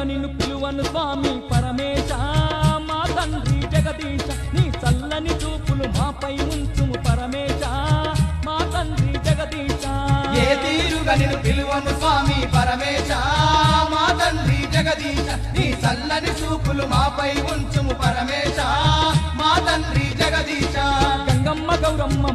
రీతిగా నిన్ను పిలువను స్వామి పరమేశ. మా తండ్రి జగదీశ నీ చల్లని చూపులు మాపై ఉంచుము పరమేశ. మా తండ్రి జగదీశ. ఏ తీరుగా నిన్ను పిలువను స్వామి పరమేశ. మా తండ్రి జగదీశ నీ చల్లని చూపులు మాపై ఉంచుము పరమేశ. మా తండ్రి జగదీశ. గంగమ్మ గౌరమ్మ